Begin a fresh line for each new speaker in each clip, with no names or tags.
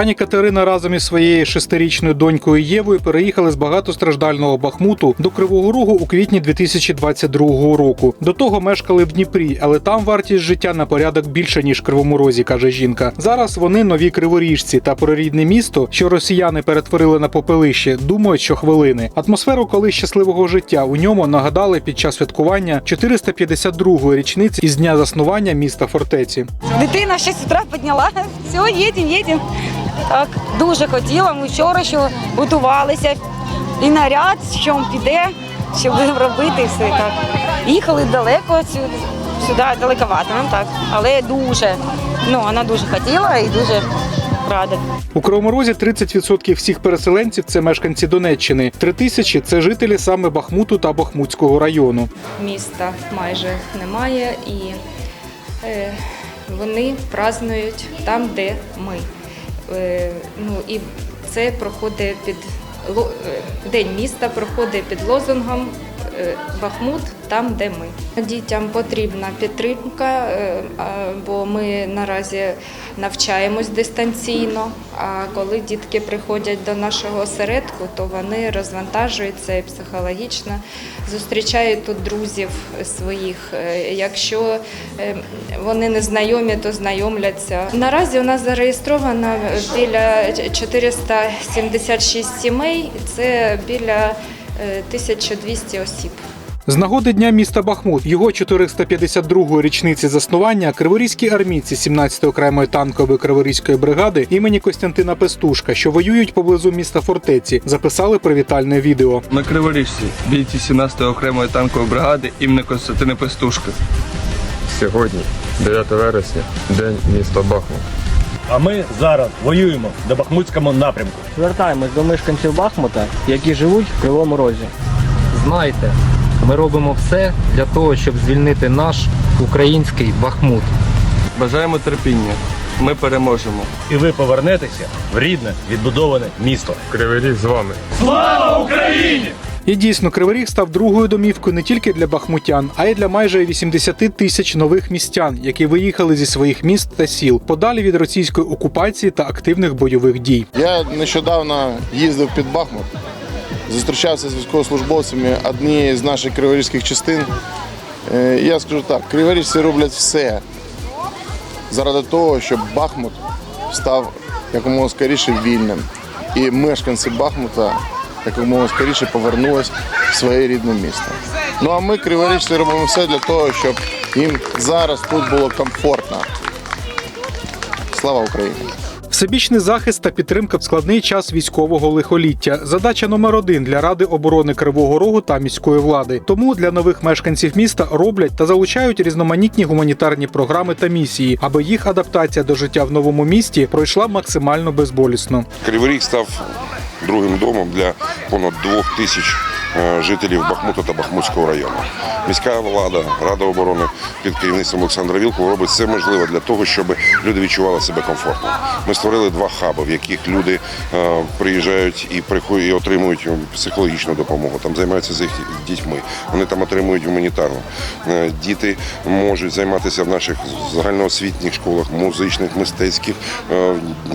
Пані Катерина разом із своєю шестирічною донькою Євою переїхали з багатостраждального Бахмуту до Кривого Рогу у квітні 2022 року. До того мешкали в Дніпрі, але там вартість життя на порядок більше ніж Кривому Розі, каже жінка. Зараз вони нові криворіжці та про рідне місто, що росіяни перетворили на попелище, думають щохвилини. Атмосферу коли щасливого життя у ньому нагадали під час святкування 452-ї річниці із дня заснування міста фортеці.
Дитина ще з утра підняла. Все, їдемо, їдемо. Так, дуже хотіла. Ми вчора що готувалися. І наряд, що він піде, що будемо робити, і все так. Їхали далеко сюди, сюди далековато, ну так. Але дуже. Ну, вона дуже хотіла і дуже рада.
У Кривому Розі 30% всіх переселенців це мешканці Донеччини. Три тисячі це жителі саме Бахмуту та Бахмутського району.
міста майже немає, і е, вони празднують там, де ми. Е, ну, і це проходить під е, День міста проходить під лозунгом Бахмут там, де ми. Дітям потрібна підтримка, е, бо ми наразі навчаємось дистанційно. А коли дітки приходять до нашого осередку, то вони розвантажуються і психологічно зустрічають тут друзів своїх. Е, Якщо е, вони не знайомі, то знайомляться. Наразі у нас зареєстровано біля 476 сімей, це біля е, 1200 осіб.
З нагоди дня міста Бахмут, його 452-ї річниці заснування, криворізькі армійці 17-ї окремої танкової криворізької бригади імені Костянтина Пестушка, що воюють поблизу міста фортеці, записали привітальне відео.
На Криворіжці бійці 17-ї окремої танкової бригади імені Костянтина Пестушка.
Сьогодні, 9 вересня, день міста Бахмут.
А ми зараз воюємо на Бахмутському напрямку.
Звертаємось до мешканців Бахмута, які живуть в Кривому Розі.
Знайте, ми робимо все для того, щоб звільнити наш український Бахмут.
Бажаємо терпіння. Ми переможемо.
І ви повернетеся в рідне відбудоване місто.
Кривий Ріг з вами.
І дійсно, Кривий став другою домівкою не тільки для бахмутян, а й для майже 80 тисяч нових містян, які виїхали зі своїх міст та сіл подалі від російської окупації та активних бойових дій.
Я нещодавно їздив під Бахмут, зустрічався з військовослужбовцями однієї з наших криворізьких частин. Е, Я скажу так, криворіжці роблять все заради того, щоб Бахмут став якомога скоріше вільним. І мешканці Бахмута якомога скоріше повернулись в своє рідне місто. Ну а ми, криворіжці, робимо все для того, щоб їм зараз тут було комфортно. Слава Україні!
Всебічний захист та підтримка в складний час військового лихоліття задача номер один для Ради оборони Кривого Рогу та міської влади. Тому для нових мешканців міста роблять та залучають різноманітні гуманітарні програми та місії, аби їх адаптація до життя в новому місті пройшла максимально безболісно.
Кривий Ріг став другим домом для понад двох тисяч жителів Бахмута та Бахмутського району. Міська влада, Рада оборони під керівництвом Олександра Вілкова робить все можливе для того, щоб люди відчували себе комфортно. Ми створили два хаби, в яких люди е, приїжджають і приходять і отримують психологічну допомогу. Там займаються з їх дітьми. Вони там отримують гуманітарну. Е, Діти можуть займатися в наших загальноосвітніх школах, музичних, мистецьких, е,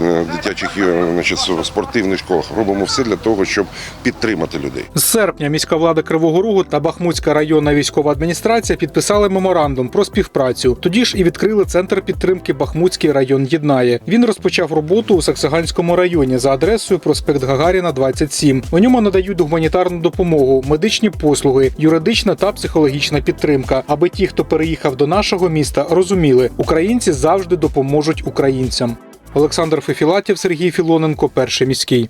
е, дитячих е, значить, спортивних школах. Робимо все для того, щоб підтримати людей.
З серпня міська влада Кривого Рогу та Бахмутська районна військова адміністрація підписали меморандум про співпрацю. Тоді ж і відкрили центр підтримки Бахмутський район єднає. Він розпочав роботу у Саксаганському районі за адресою проспект Гагаріна, 27. У ньому надають гуманітарну допомогу, медичні послуги, юридична та психологічна підтримка, аби ті, хто переїхав до нашого міста, розуміли, українці завжди допоможуть українцям. Олександр Фефілатів, Сергій Філоненко, перший міський.